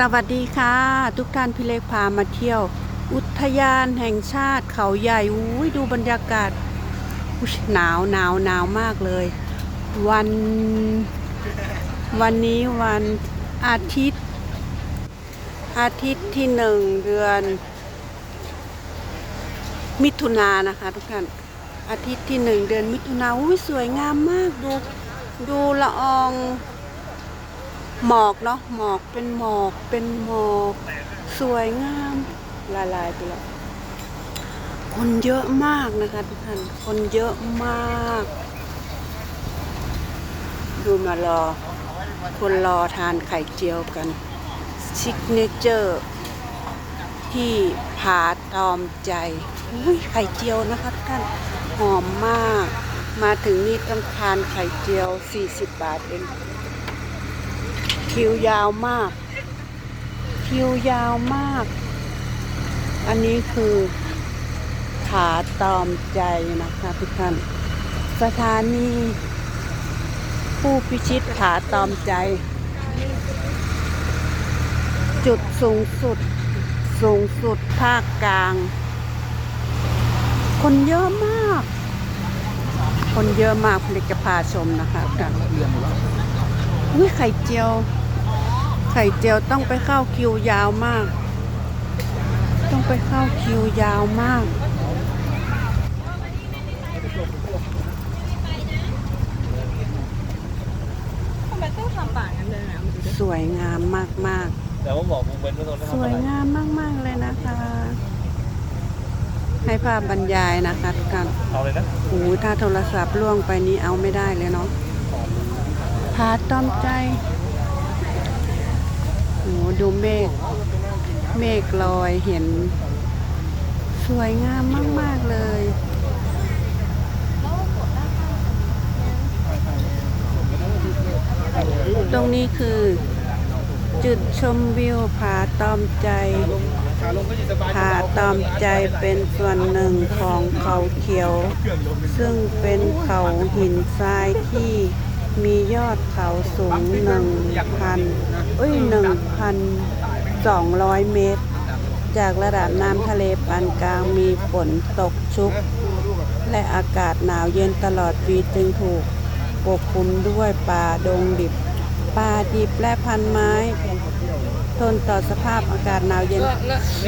สวัสดีค่ะ ทุกท่านพี่เล็กพามาเที่ยว อุทยานแห่งชาติเขาใหญ่อุ้ยดูบรรยากาศอุ๊ยหนาวหนาวหนาวมากเลย วัน วันนี้วันอาทิตย์ อาทิตย์ที่หนึ่งเดือน มิถุนายนนะคะ ทุกท่านอาทิตย์ที่หนึ่งเดือนมิถุนายนอุ้ยสวยงามมากดู ดูละออง หมอกเนาะหมอกเป็นหมอกเป็นหมอก สวยงาม ละลายไปแล้ว คนเยอะมากนะคะทุกท่านคนเยอะมาก ดูมารอ คนรอทานไข่เจียวกันซิกเนเจอร์ที่ผาตอมใจอุ้ยไข่เจียวนะคะทุกท่านหอมมาก มาถึงนี่ต้องทานไข่เจียว 40 บาทเอง คิวยาวมาก คิวยาวมาก อันนี้คือขาตอมใจนะคะทุกท่าน สถานีผู้พิชิตขาตอมใจ จุดสูงสุด สูงสุดภาคกลาง คนเยอะมาก คนเยอะมากผลิตจะพาชมนะคะทุกท่านอุ้ยไข่เจียว ไข่เจียวต้องไปเข้าคิวยาวมาก ต้องไปเข้าคิวยาวมาก ทำไมต้องทำปากกันเลยนะมันดูดิสวยงามมากแต่ว่าบอกมึงเป็นว่าตอนนั้นๆสทำวอะยไรงามมากๆเลยนะคะ ให้ภาพบรรยายนะคะทุกท่าน เอาเลยนะโอ้ยถ้าโทรศัพท์ล่วงไปนี้เอาไม่ได้เลยเนาะพาต้อมใจโอ้ ดูเมฆเมฆลอยเห็น สวยงามมาก ๆ เลยตรงนี้คือ จุดชมวิวผาตอมใจผาตอมใจเป็นส่วนหนึ่งของเขาเขียว ซึ่งเป็นเขาหินทรายที่ มียอดเขาสูงหนึ่งพันเอ้ยหนึ่งพันสองร้อยเมตร จากระดับน้ำทะเลปานกลางมีฝนตกชุก และอากาศหนาวเย็นตลอดปีจึงถูกปกคลุมด้วยป่าดงดิบป่าดิบและพันไม้ทนต่อสภาพอากาศหนาวเย็น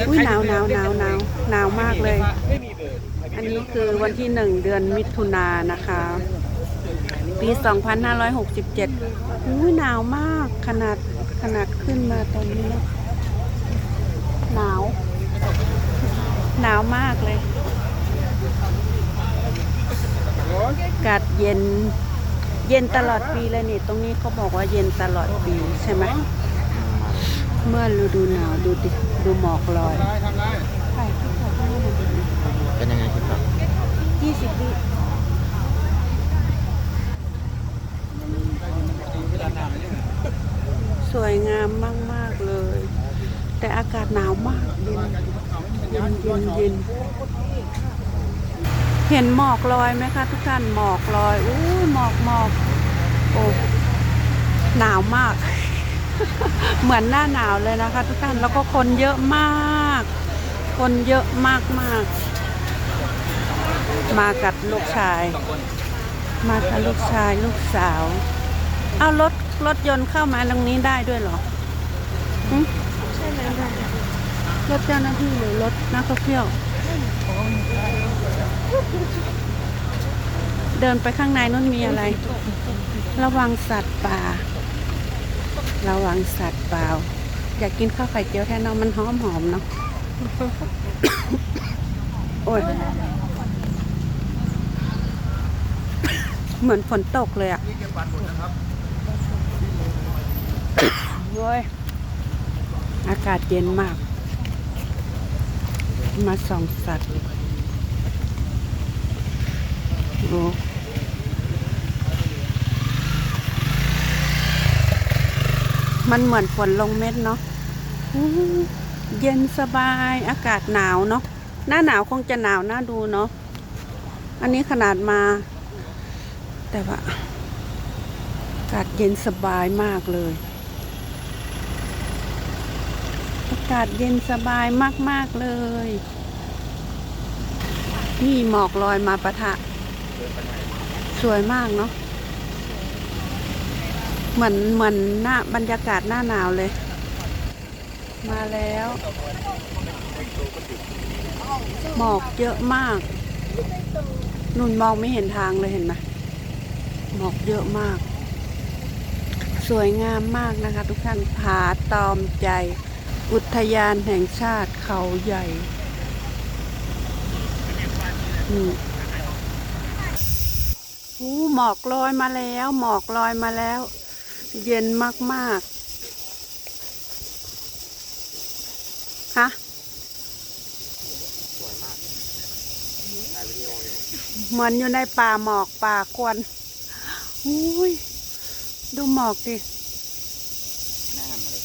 อุ้ยหนาวหนาวหนาวหนาวหนาวมากเลย อันนี้คือวันที่หนึ่งเดือนมิถุนายนนะคะ ปี 2567อุ้ยหนาวมากขนาดขนาดขึ้นมาตอนนี้นะหนาว หนาวมากเลยอากาศเย็น เย็นตลอดปีเลยนี่ตรงนี้เขาบอกว่าเย็นตลอดปีใช่ไหมเมื่อฤดูหนาวดูดิดูหมอกลอยถ่ายคลิปถ่ายคลิปเป็นยังไงครับยี่สิบวิ วยงามมาก ๆ เลย แต่อากาศหนาวมากเย็นเย็นเย็นเย็นเห็นหมอกลอยไหมคะทุกท่านหมอกลอยอู้ยหมอกหมอกโอ้หนาวมาก เหมือนหน้าหนาวเลยนะคะ ทุกท่านแล้วก็คนเยอะมาก คนเยอะมากมากมากับลูกชาย มากับลูกชายลูกสาว เอารถ รถยนต์เข้ามาตรงนี้ได้ด้วยเหรอใช่ไหมรถเจ้าหน้าที่หรือรถนักท่องเที่ยว เดินไปข้างในนู้นมีอะไร ระวังสัตว์ป่า ระวังสัตว์ป่า อยากกินข้าวไข่เจียวแทนเนาะมันหอมหอมเนาะ โอ้ย เหมือนฝนตกเลยอะ โอ้ยอากาศเย็นมาก มาส่องสัตว์โอ้มันเหมือนฝนลงเม็ดเนาะเย็นสบายอากาศหนาวเนาะหน้าหนาวคงจะหนาวหน่าดูเนาะอันนี้ขนาดมา แต่ว่าอากาศเย็นสบายมากเลยากาศเย็นสบายมาก ๆ เลย นี่หมอกลอยมาปะทะ สวยมากเนาะ เหมือนเหมือนหน้าบรรยากาศหน้าหนาวเลย มาแล้ว หมอกเยอะมาก นุ่นมองไม่เห็นทางเลยเห็นไหมหมอกเยอะมาก สวยงามมากนะคะ ทุกท่านผาตอมใจ อุทยานแห่งชาติเขาใหญ่นี่อู้หมอกลอยมาแล้ว หมอกลอยมาแล้ว เย็นมากๆฮะเหมือนอยู่ในป่าหมอกป่าควันอุ้ย ดูหมอกดิ น่าเลย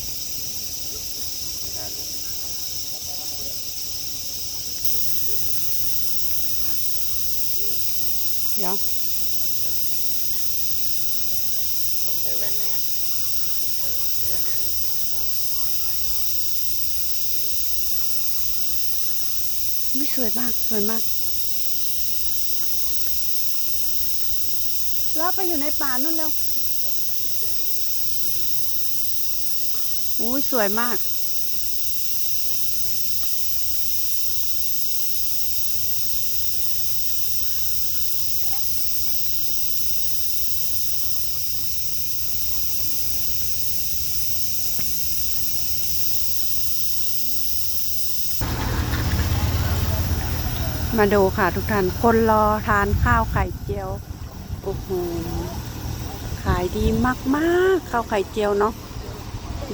เดี๋ยวต้องใส่แว่นไหมไงไม่ได้ไม่สามครับวิสวยมากสวยมากล้อไปอยู่ในป่านู่นแล้วอุ้ยสวยมาก มาดูค่ะทุกท่าน คนรอทานข้าวไข่เจียว โอ้โห ขายดีมากๆ ข้าวไข่เจียวเนาะ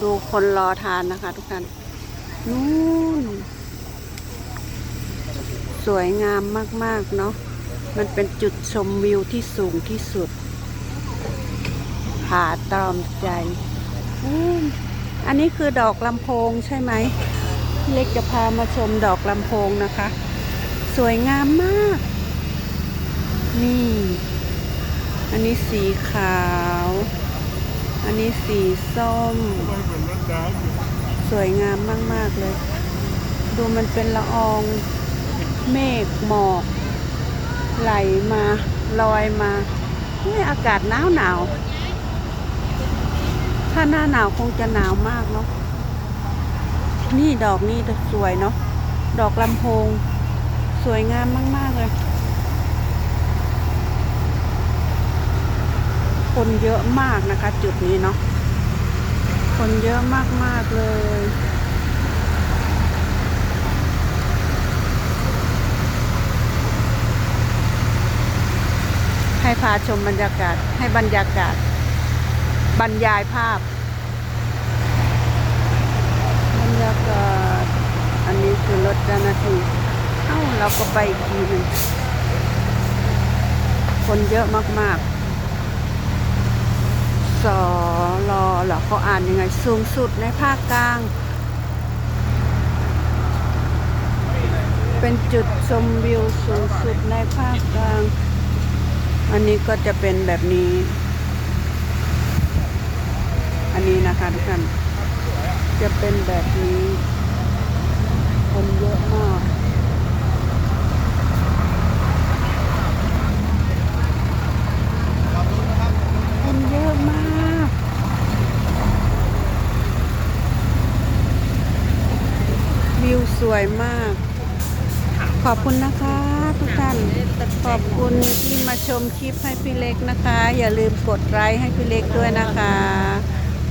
ดูคนรอทานนะคะ ทุกท่าน นู่น สวยงามมากๆ เนาะ มันเป็นจุดชมวิวที่สูงที่สุด ผาตอมใจอ,อันนี้คือดอกลำโพงใช่ไหม เล็กจะพามาชมดอกลำโพงนะคะ วยงามมาก นี่ อันนี้สีขาว อันนี้สีส้ม สวยงามมาก ๆ เลย ดูมันเป็นละอองเมฆหมอก ไหลมาลอยมาเฮ้ยอากาศหนาวหนาว ถ้าหน้าหนาวคงจะหนาวมากเนาะ นี่ดอกนี่สวยเนาะ ดอกลำโพง สวยงามมาก ๆ เลย คนเยอะมากนะคะ จุดนี้เนาะ คนเยอะมาก ๆ เลยให้พาชมบรรยากาศให้บรรยากาศ บรรยายภาพ บรรยากาศ อันนี้คือรถเจ้าหน้าที่ เอ้าเราก็ไปอีกทีหนึ่งคนเยอะมากๆ สอรอเหรอเขาอ่านยังไง สูงสุดในภาคกลาง เป็นจุดชมวิวสูงสุดในภาคกลาง อันนี้ก็จะเป็นแบบนี้ อันนี้นะคะทุกท่าน จะเป็นแบบนี้ คนเยอะมาก ขอบคุณนะคะ ทุกท่านขอบคุณที่มาชมคลิปให้พี่เล็กนะคะ อย่าลืมกดไลค์ให้พี่เล็กด้วยนะคะ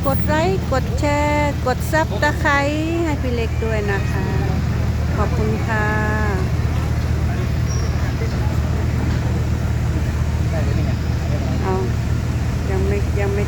กดไลค์กดแชร์ กดซับตะไคร้ให้พี่เล็กด้วยนะคะ ขอบคุณค่ะเอายังไม่ยังไม่